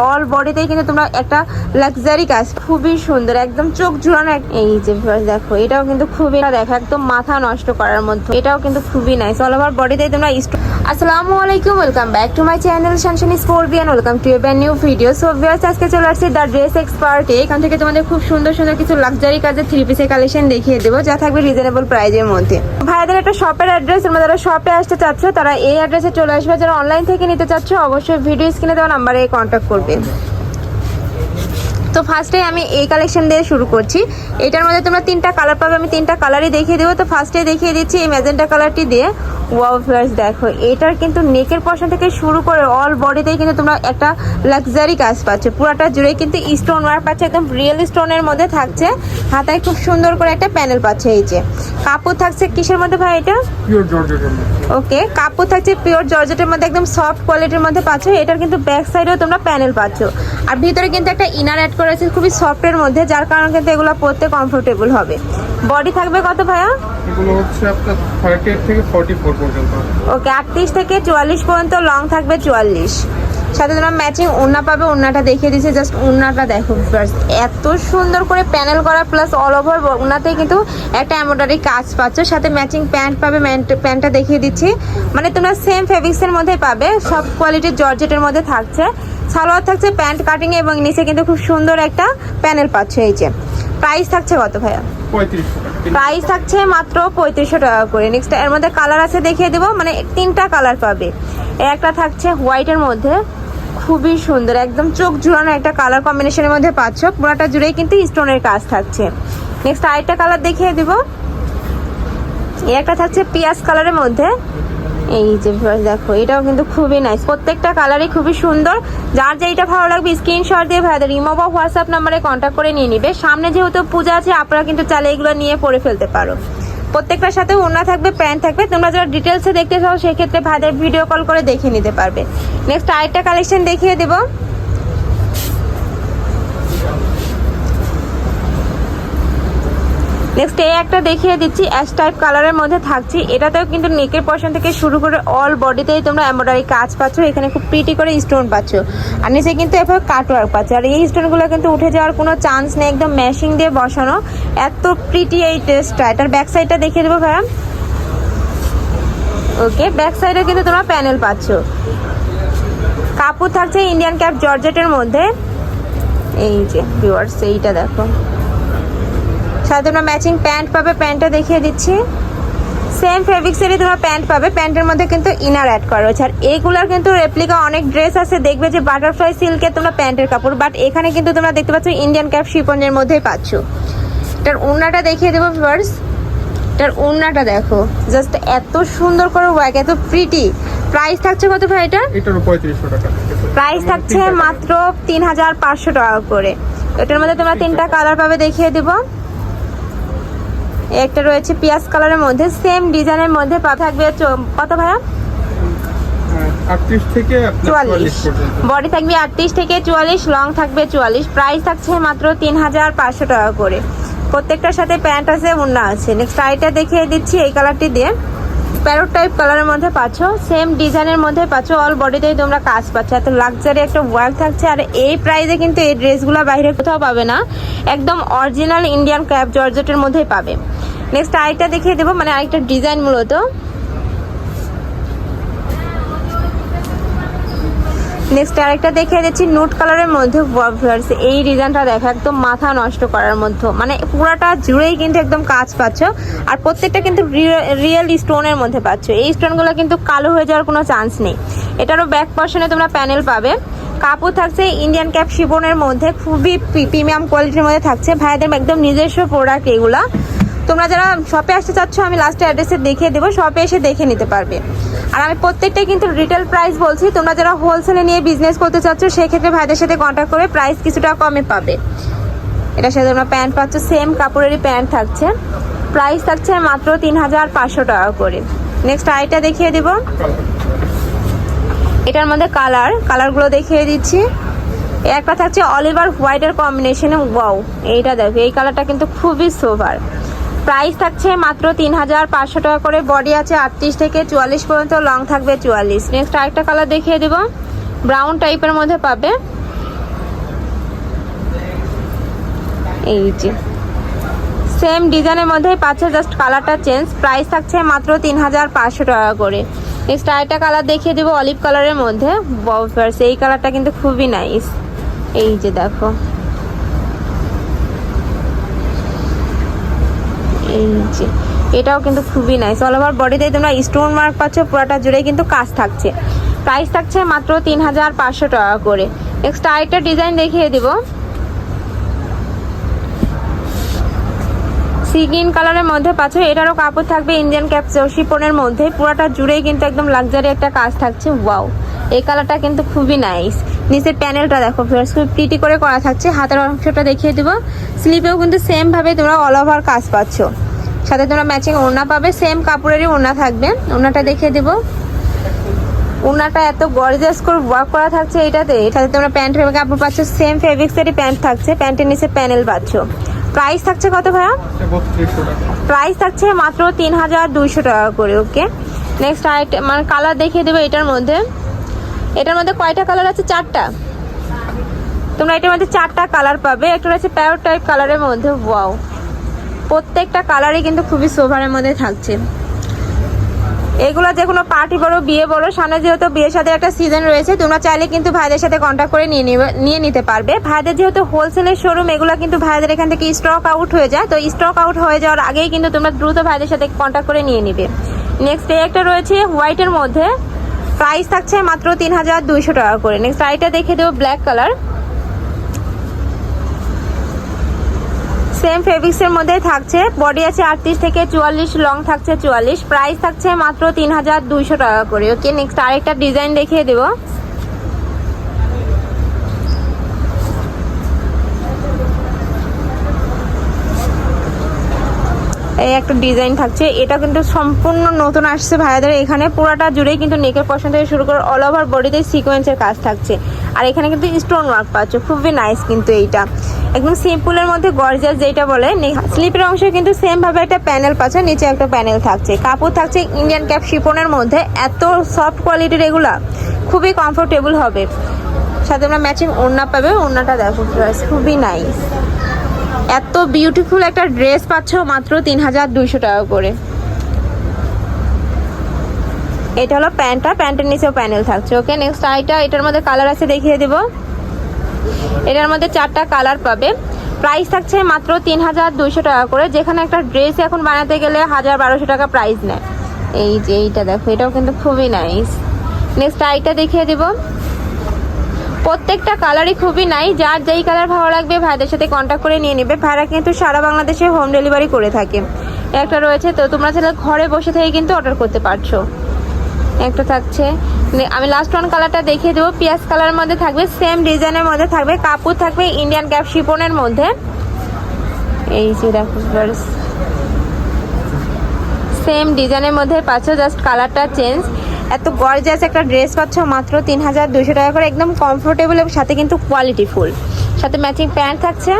todo all বডিতেই কিন্তু তোমরা একটা লাক্সারি কাজ, খুবই সুন্দর, একদম চোখ জুড়ানো এই যে দেখো, এটাও কিন্তু খুবই দেখো, একদম মাথা নষ্ট করার মধ্যে। এটাও কিন্তু খুবই নাইস অল ওভার বডিতেই তোমরা আসসালামু আলাইকুম welcome back to my channel শানশানি স্কোরবিয়ান welcome to a new video so viewers আজকে চলে আসছি দ্য ড্রেস এক্সপার্টে এখান থেকে তোমাদের খুব সুন্দর সুন্দর কিছু লাক্সারি কাজের থ্রি পিসের কালেকশন দেখিয়ে দেবো, যা থাকবে রিজনেবল প্রাইজের মধ্যে। ভাইয়াদের একটা শপের অ্যাড্রেস তোমরা যারা শপে আসতে চাচ্ছ, তারা এই অ্যাড্রেসে চলে আসবে। যারা অনলাইন থেকে নিতে চাচ্ছ, অবশ্যই ভিডিও স্ক্রিনে দেওয়া নাম্বারে কন্ট্যাক্ট করবে। তো ফার্স্টে আমি এই কালেকশন দিয়ে শুরু করছি। এটার মধ্যে তোমরা তিনটা কালার পাবে, আমি তিনটা কালারই দেখিয়ে দেবো। তো ফার্স্টে দেখিয়ে দিচ্ছি এই ম্যাজেন্টা কালারটি দিয়ে। ওয়াও দেখো এটার কিন্তু নেকের পশন থেকে শুরু করে অল বডিতেই কিন্তু তোমরা একটা লাক্সারি কাজ পাচ্ছ। পুরাটা জুড়ে কিন্তু স্টোন ওয়ার্ক পাচ্ছে একদম রিয়েল স্টোনের মধ্যে থাকছে। হাতায় খুব সুন্দর করে একটা প্যানেল পাচ্ছে এই যে। কাপড় থাকছে কিসের মধ্যে ভাই এটা? ওকে কাপড় থাকছে পিওর জর্জেটের মধ্যে একদম সফট কোয়ালিটির মধ্যে পাচ্ছ। এটার কিন্তু ব্যাক সাইডেও তোমরা প্যানেল পাচ্ছ। আর ভিতরে কিন্তু একটা ইনার অ্যাড করেছে খুবই সফটের মধ্যে যার কারণে কিন্তু এগুলো পরতে কমফোর্টেবল হবে। বডি থাকবে কত ভাইয়া? এগুলো হচ্ছে আপনার থার্টি এইট থেকে ফর্টি ফোর পর্যন্ত। ওকে আটত্রিশ থেকে চুয়াল্লিশ পর্যন্ত লং থাকবে চুয়াল্লিশ। সাথে তোমরা ম্যাচিং ওড়না পাবে ওড়নাটা দেখিয়ে দিচ্ছে জাস্ট ওড়নাটা দেখো। এত সুন্দর করে প্যানেল করা প্লাস অল ওভার ওড়নাতেই কিন্তু একটা এমব্রয়ডারি কাজ পাচ্ছ। সাথে ম্যাচিং প্যান্ট পাবে প্যান্টটা দেখিয়ে দিচ্ছি। মানে তোমরা সেম ফেব্রিক্সের মধ্যে পাবে সব কোয়ালিটির জর্জেটের মধ্যে থাকছে। সালোয়ার থাকছে প্যান্ট কাটিং এবং নিচে কিন্তু খুব সুন্দর একটা প্যানেল পাচ্ছ এই যে। প্রাইস থাকছে কত ভাইয়া? প্রাইস থাকছে মাত্র পঁয়ত্রিশশো টাকা করে। নেক্সট এর মধ্যে কালার আছে দেখিয়ে দেবো। মানে তিনটা কালার পাবে। একটা থাকছে হোয়াইটের মধ্যে। খুবই সুন্দর একদম চোখ জুড়ানো একটা কালার কম্বিনেশনের মধ্যে পাচ্ছ। পুরোটা জুড়েই কিন্তু স্টোনের কাজ থাকছে। নেক্সট আরেকটা কালার দেখিয়ে দিব। একটা থাকছে পিয়াজ কালারের মধ্যে। এই যে দেখো, এটাও কিন্তু খুবই নাইস প্রত্যেকটা কালারই খুবই সুন্দর। যার যেইটা ভালো লাগবে স্ক্রিনশট দিয়ে ভাইদের ইমো বা হোয়াটসঅ্যাপ নাম্বারে কন্ট্যাক্ট করে নিয়ে নিবে। সামনে যেহেতু পূজা আছে, আপনারা কিন্তু চাইলে এগুলো নিয়ে পরে ফেলতে পারো। প্রত্যেকটার সাথে ওড়না থাকবে, প্যান্ট থাকবে। তোমরা যারা ডিটেলসে দেখতে চাও, সেক্ষেত্রে ভাইদের ভিডিও কল করে দেখে নিতে পারবে। নেক্সট আরেকটা কালেকশন দেখিয়ে দেবো। নেক্সট এই একটা দেখিয়ে দিচ্ছি অ্যাশ টাইপ কালারের মধ্যে থাকছি। এটাতেও কিন্তু নেকের পশন থেকে শুরু করে অল বডিতেই তোমরা এমব্রয়ডারি কাজ পাচ্ছ। এখানে খুব প্রিটি করে স্টোন পাচ্ছ। আর নিচে কিন্তু এভাবে কাটওয়ার্ক পাচ্ছ। আর এই স্টোনগুলো কিন্তু উঠে যাওয়ার কোনো চান্স নেই, একদম ম্যাশিং দিয়ে বসানো। এত প্রিটি এই টেস্টটা এটার ব্যাক সাইডটা দেখিয়ে দেবো ভাইয়া ওকে ব্যাক সাইডে কিন্তু তোমরা প্যানেল পাচ্ছ। কাপড় থাকছে ইন্ডিয়ান ক্যাপ জর্জেটের মধ্যে। এই যে ভিউয়ার্স এইটা দেখো। সাথে তোমরা ম্যাচিং প্যান্ট পাবে প্যান্টটা দেখিয়ে দিচ্ছি। সেম ফেব্রিক্সেরই তোমরা প্যান্ট পাবে প্যান্টের মধ্যে কিন্তু ইনার অ্যাড করা রয়েছে। আর এইগুলোর কিন্তু রেপ্লিকা অনেক ড্রেস আছে দেখবে যে বাটারফ্লাই সিল্কের তোমরা প্যান্টের কাপড় বাট এখানে কিন্তু তোমরা দেখতে পাচ্ছ ইন্ডিয়ান ক্যাপ শিপনের মধ্যেই পাচ্ছ। এটার ওড়নাটা দেখিয়ে দেবো ফার্স্ট এটার ওড়নাটা দেখো জাস্ট এত সুন্দর করে ওয়ার্ক এত প্রিটি প্রাইস থাকছে কত ভাই এটা? প্রাইস থাকছে মাত্র তিন হাজার পাঁচশো টাকা করে। এটার মধ্যে তোমরা তিনটা কালার পাবে দেখিয়ে দেবো। একটা রয়েছে পিয়াজ কালারের মধ্যে সেম ডিজাইনের মধ্যে থাকবে কত ভাইয়া? থেকে চুয়াল্লিশ। বডি থাকবে আটত্রিশ থেকে চুয়াল্লিশ লং থাকবে চুয়াল্লিশ। প্রাইস থাকছে মাত্র তিন হাজার পাঁচশো টাকা করে। প্রত্যেকটার সাথে প্যান্ট আছে উন্না আছে। নেক্সট আইটা দেখিয়ে দিচ্ছি এই কালারটি দিয়ে। প্যারোট টাইপ কালারের মধ্যে পাচ্ছ সেম ডিজাইনের মধ্যে পাচ্ছ অল বডিতেই তোমরা কাজ পাচ্ছ। এত লাক্সারি একটা ওয়ার্ক থাকছে আর এই প্রাইসে কিন্তু এই ড্রেসগুলো বাইরে কোথাও পাবে না। একদম অরিজিনাল ইন্ডিয়ান ক্যাপ জর্জেটের মধ্যেই পাবে। নেক্সট আরেকটা দেখিয়ে দেবো মানে আরেকটা ডিজাইন মূলত। নেক্সট আরেকটা দেখিয়ে দিচ্ছি নোট কালারের মধ্যে এই ডিজাইনটা দেখো, একদম মাথা নষ্ট করার মধ্যে। মানে পুরাটা জুড়েই কিন্তু একদম কাজ পাচ্ছ, আর প্রত্যেকটা কিন্তু রিয়েল স্টোনের মধ্যে পাচ্ছ। এই স্টোনগুলো কিন্তু কালো হয়ে যাওয়ার কোনো চান্স নেই। এটারও ব্যাক পর্শনে তোমরা প্যানেল পাবে। কাপড় থাকছে ইন্ডিয়ান ক্যাপ শিবনের মধ্যে, খুবই প্রিমিয়াম কোয়ালিটির মধ্যে থাকছে। ভাইদের একদম নিজস্ব প্রোডাক্ট এগুলা। তোমরা যারা শপে আসতে চাচ্ছ, আমি লাস্টে অ্যাড্রেসে দেখিয়ে দেবো শপে এসে দেখে নিতে পারবে। আর আমি প্রত্যেকটাই কিন্তু রিটেল প্রাইস বলছি, তোমরা যারা হোলসেলে নিয়ে বিজনেস করতে চাচ্ছ, সেক্ষেত্রে ভাইদের সাথে কন্ট্যাক্ট করে প্রাইস কিছুটা কমে পাবে। এটার সাথে তোমরা প্যান্ট পাচ্ছ সেম কাপড়েরই প্যান্ট থাকছে। প্রাইস থাকছে মাত্র তিন হাজার পাঁচশো টাকা করে। নেক্সট আইটা দেখিয়ে দেবো। এটার মধ্যে কালার কালারগুলো দেখিয়ে দিচ্ছি। একটা থাকছে অলিভার হোয়াইটের কম্বিনেশনে ওয়াও এইটা দেখো, এই কালারটা কিন্তু খুবই সোভার প্রাইস থাকছে মাত্র তিন হাজার পাঁচশো টাকা করে। বডি আছে আটত্রিশ থেকে চুয়াল্লিশ পর্যন্ত লং থাকবে চুয়াল্লিশ। নেক্সট আরেকটা কালার দেখিয়ে দেব। ব্রাউন টাইপের মধ্যে পাবে। এই যে। সেম ডিজাইনের মধ্যে পাচ্ছে জাস্ট কালারটা চেঞ্জ প্রাইস থাকছে মাত্র তিন হাজার পাঁচশো টাকা করে। নেক্সট আরেকটা কালার দেখিয়ে দেবো অলিভ কালারের মধ্যে। এই কালারটা কিন্তু খুবই নাইস এই যে দেখো। এই যে এটাও কিন্তু খুবই নাইস অল ওভার বডিতে তোমরা স্টোন মার্ক পাচ্ছ, পুরোটা জুড়ে কিন্তু কাজ থাকছে। প্রাইস থাকছে মাত্র তিন হাজার পাঁচশো টাকা করে। নেক্সট আরেকটা ডিজাইন দেখিয়ে দিব। সি গ্রিন কালারের মধ্যে পাচ্ছ, এটারও কাপড় থাকবে ইন্ডিয়ান ক্যাপ শিপনের মধ্যে। পুরোটা জুড়েই কিন্তু একদম লাক্সারি একটা কাজ থাকছে ওয়াও এই কালারটা কিন্তু খুবই নাইস নিচের প্যানেলটা দেখো ফ্রেন্ডস খুব করে করা থাকছে। হাতের অংশটা দেখিয়ে দেবো। স্লিপেও কিন্তু সেম ভাবে তোমরা অল ওভার কাজ পাচ্ছ। সাথে তোমরা ম্যাচিং ওড়না পাবে সেম কাপড়েরই ওড়না থাকবে। ওড়নাটা দেখিয়ে দেবো। ওড়নাটা এত গর্জিয়াস করে ওয়ার্ক করা থাকছে এটাতে। এটাতে তোমরা প্যান্ট কাপড় পাচ্ছ সেম ফেব্রিক্সেরই প্যান্ট থাকছে। প্যান্টের নিচে প্যানেল পাচ্ছ। প্রাইস থাকছে কত ভাড়া প্রাইস থাকছে মাত্র তিন হাজার দুইশো টাকা করে ওকে নেক্সট আইট মানে কালার দেখিয়ে দেবো এটার মধ্যে। এটার মধ্যে কয়টা কালার আছে? চারটা। তোমরা এটার মধ্যে চারটা কালার পাবে। একটা রয়েছে প্যারোট টাইপ কালারের মধ্যে ওয়াও প্রত্যেকটা কালারই কিন্তু খুবই সোভারের মধ্যে থাকছে। এগুলো যে কোনো পার্টি বড় বিয়ে বড় সামনে যেহেতু বিয়ের সাথে একটা সিজন রয়েছে, তোমরা চাইলে কিন্তু ভাইদের সাথে কন্ট্যাক্ট করে নিয়ে নিয়ে নিতে পারবে। ভাইদের যেহেতু হোলসেলের শোরুম এগুলো কিন্তু ভাইদের এখান থেকে স্টক আউট হয়ে যায়। তো স্টক আউট হয়ে যাওয়ার আগেই কিন্তু তোমরা দ্রুত ভাইদের সাথে কন্ট্যাক্ট করে নিয়ে নিবে। নেক্সট এই একটা রয়েছে হোয়াইটের মধ্যে। প্রাইস থাকছে মাত্র তিন হাজার দুইশো টাকা করে। নেক্সট শাড়িটা দেখে দেবো ব্ল্যাক কালার সেম ফেব্রিক্সের মধ্যে থাকছে। বডি আছে আটত্রিশ থেকে চুয়াল্লিশ লং থাকছে চুয়াল্লিশ। প্রাইস থাকছে মাত্র তিন হাজার দুইশো টাকা করে। ওকে নেক্সট আরেকটা ডিজাইন দেখিয়ে দেবো। এই একটা ডিজাইন থাকছে। এটা কিন্তু সম্পূর্ণ নতুন আসছে ভাইয়াদের। এখানে পুরোটা জুড়েই কিন্তু নেকের পশন থেকে শুরু করে অল ওভার বডিতে সিকোয়েন্সের কাজ থাকছে। আর এখানে কিন্তু স্টোন ওয়ার্ক পাচ্ছ। খুবই নাইস কিন্তু এইটা। একদম সিম্পলের মধ্যে গর্জাস যেটা বলে স্লিপের অংশে কিন্তু সেম ভাবে একটা প্যানেল পাচ্ছে, নিচে একটা প্যানেল থাকছে। কাপড় থাকছে ইন্ডিয়ান ক্যাপ শিপনের মধ্যে। এত সফট কোয়ালিটির এগুলা। খুবই কমফোর্টেবল হবে। সাথে আমরা ম্যাচিং ওড়না পাবে। ওড়নাটা দেখো খুবই নাইস এত বিউটিফুল একটা ড্রেস পাচ্ছ মাত্র তিন হাজার দুইশো টাকা করে। এটা হলো প্যান্টটা, প্যান্টের নিচেও প্যানেল থাকছে ওকে নেক্সট আইটা এটার মধ্যে কালার আছে, দেখিয়ে দেব। এটার মধ্যে চারটা কালার পাবে। প্রাইস থাকছে মাত্র তিন হাজার দুইশো টাকা করে। যেখানে একটা ড্রেস এখন বানাতে গেলে হাজার বারোশো টাকা প্রাইস নেয়। এই যে, এইটা দেখো, এটাও কিন্তু খুবই নাইস নেক্সট আইটা দেখিয়ে দেবো। প্রত্যেকটা কালারই খুবই নাই যার যেই কালার ভালো লাগবে ভাইদের সাথে কন্ট্যাক্ট করে নিয়ে নেবে। ভাইরা কিন্তু সারা বাংলাদেশে হোম ডেলিভারি করে থাকে। একটা রয়েছে, তো তোমরা চাইলে ঘরে বসে থেকে কিন্তু অর্ডার করতে পারছ। একটা থাকছে। আমি লাস্ট ওয়ান কালারটা দেখিয়ে দেবো। পিঁয়াজ কালারের মধ্যে থাকবে সেম ডিজাইনের মধ্যে থাকবে। কাপড় থাকবে ইন্ডিয়ান ক্যাপ শিপনের মধ্যে। এই যে দেখো সেম ডিজাইনের মধ্যে পাচ্ছ জাস্ট কালারটা চেঞ্জ এত গর্জাস একটা ড্রেস পাচ্ছ, মাত্র তিন হাজার দুশো টাকা করে, একদম কমফোর্টেবল এবং সাথে কিন্তু কোয়ালিটি ফুল। সাথে ম্যাচিং প্যান্ট থাকছে।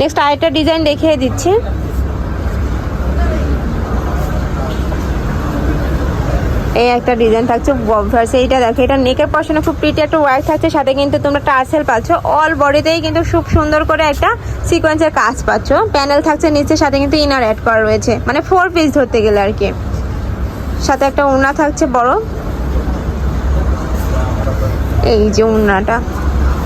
নেক্সট আরেকটা ডিজাইন দেখিয়ে দিচ্ছি। এই একটা ডিজাইন থাকছে বভার্স এইটা দেখো, এটা নেকের পশনে খুব প্রিটি একটা ওয়ার্ক থাকছে, সাথে কিন্তু তোমরা টার্সেল পাচ্ছ। অল বডিতেই কিন্তু খুব সুন্দর করে একটা সিকোয়েন্সের কাজ পাচ্ছ। প্যানেল থাকছে নিচে, সাথে কিন্তু ইনার অ্যাড করা রয়েছে। মানে ফোর পিস ধরতে গেলে আর কি। সাথে একটা উন্না থাকছে বড়। এই যে উন্নাটা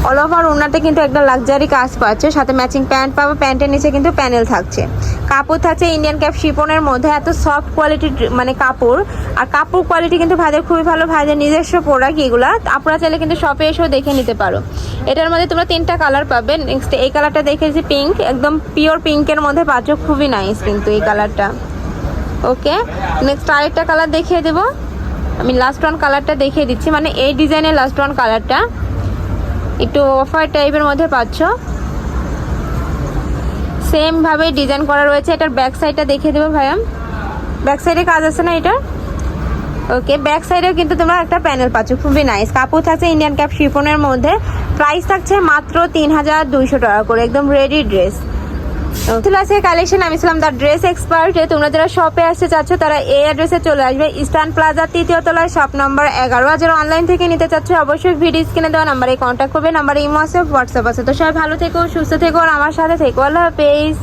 অল ওভার উন্নাতে কিন্তু একটা লাক্সারি কাজ পাচ্ছে। সাথে ম্যাচিং প্যান্ট পাবো প্যান্টের নিচে কিন্তু প্যানেল থাকছে। কাপড় থাকছে ইন্ডিয়ান ক্যাপ শিপনের মধ্যে, এত সফট কোয়ালিটির মানে কাপড়। আর কাপড় কোয়ালিটি কিন্তু ভাইদের খুবই ভালো, ভাইদের নিজস্ব প্রোডাক্ট এগুলা। আপনারা চাইলে কিন্তু শপে এসেও দেখে নিতে পারো। এটার মধ্যে তোমরা তিনটা কালার পাবে। নেক্সট এই কালারটা দেখেছি পিঙ্ক একদম পিওর পিঙ্কের মধ্যে পাচ্ছ, খুবই নাইস কিন্তু এই কালারটা ওকে নেক্সট আরেকটা কালার দেখিয়ে দেবো। আমি লাস্ট ওয়ান কালারটা দেখিয়ে দিচ্ছি। মানে এই ডিজাইনের লাস্ট ওয়ান কালারটা একটু অফার টাইপের মধ্যে পাচ্ছ। সেম ভাবে ডিজাইন করা রয়েছে। এটার ব্যাক সাইডটা দেখিয়ে দেবো ভাইয়া। ব্যাক সাইডে কাজ আছে না এটা? ওকে ব্যাক সাইডেও কিন্তু তোমরা একটা প্যানেল পাচ্ছ। খুবই নাইস কাপড় থাকছে ইন্ডিয়ান ক্যাপ শিফনের মধ্যে। প্রাইস থাকছে মাত্র তিন হাজার দুইশো টাকা করে। একদম রেডি ড্রেস চলে কালেকশন আমি ছিলাম দ্য ড্রেস এক্সপার্ট তোমরা যারা শপে আসতে চাচ্ছ, তারা এই অ্যাড্রেসে চলে আসবে ইস্টার্ন প্লাজা তৃতীয় তলায় শপ নম্বর এগারো। আর যারা অনলাইন থেকে নিতে চাচ্ছ, অবশ্যই ভিডিও স্ক্রিনে দেওয়া নাম্বারে কন্ট্যাক্ট করবে নাম্বারে ইমো আছে হোয়াটসঅ্যাপ আছে। তো সবাই ভালো থেকো, সুস্থ থেকো, আর আমার সাথে থেকো। আল্লাহ হাফেজ।